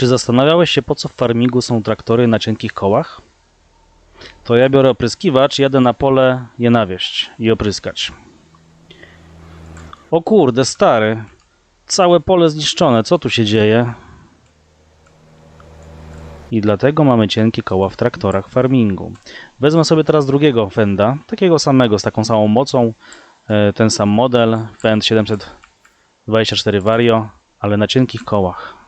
Czy zastanawiałeś się, po co w farmingu są traktory na cienkich kołach? To ja biorę opryskiwacz, jadę na pole je nawieść i opryskać. O kurde, stary. Całe pole zniszczone. Co tu się dzieje? I dlatego mamy cienkie koła w traktorach farmingu. Wezmę sobie teraz drugiego Fenda, takiego samego, z taką samą mocą. e, Ten sam model, Fend 724 Vario, ale na cienkich kołach.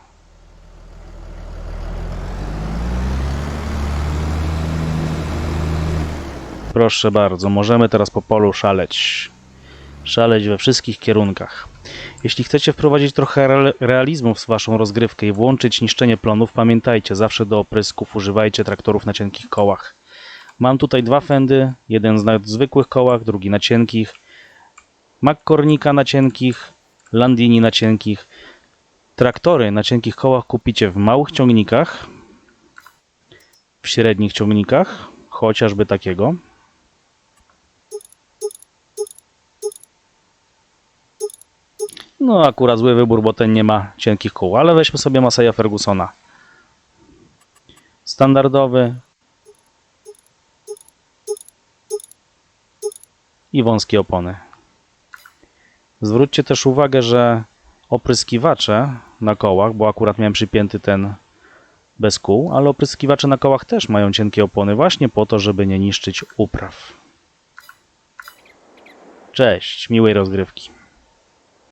Proszę bardzo, możemy teraz po polu szaleć. Szaleć we wszystkich kierunkach. Jeśli chcecie wprowadzić trochę re- realizmu w waszą rozgrywkę i włączyć niszczenie plonów, pamiętajcie, zawsze do oprysków używajcie traktorów na cienkich kołach. Mam tutaj dwa fendy, jeden na zwykłych kołach, drugi na cienkich. McCormicka na cienkich, Landini na cienkich. Traktory na cienkich kołach kupicie w małych ciągnikach, w średnich ciągnikach, chociażby takiego. No akurat zły wybór, bo ten nie ma cienkich kół, ale weźmy sobie Maseja Fergusona. Standardowy. I wąskie opony. Zwróćcie też uwagę, że opryskiwacze na kołach, bo akurat miałem przypięty ten bez kół, ale opryskiwacze na kołach też mają cienkie opony właśnie po to, żeby nie niszczyć upraw. Cześć, miłej rozgrywki.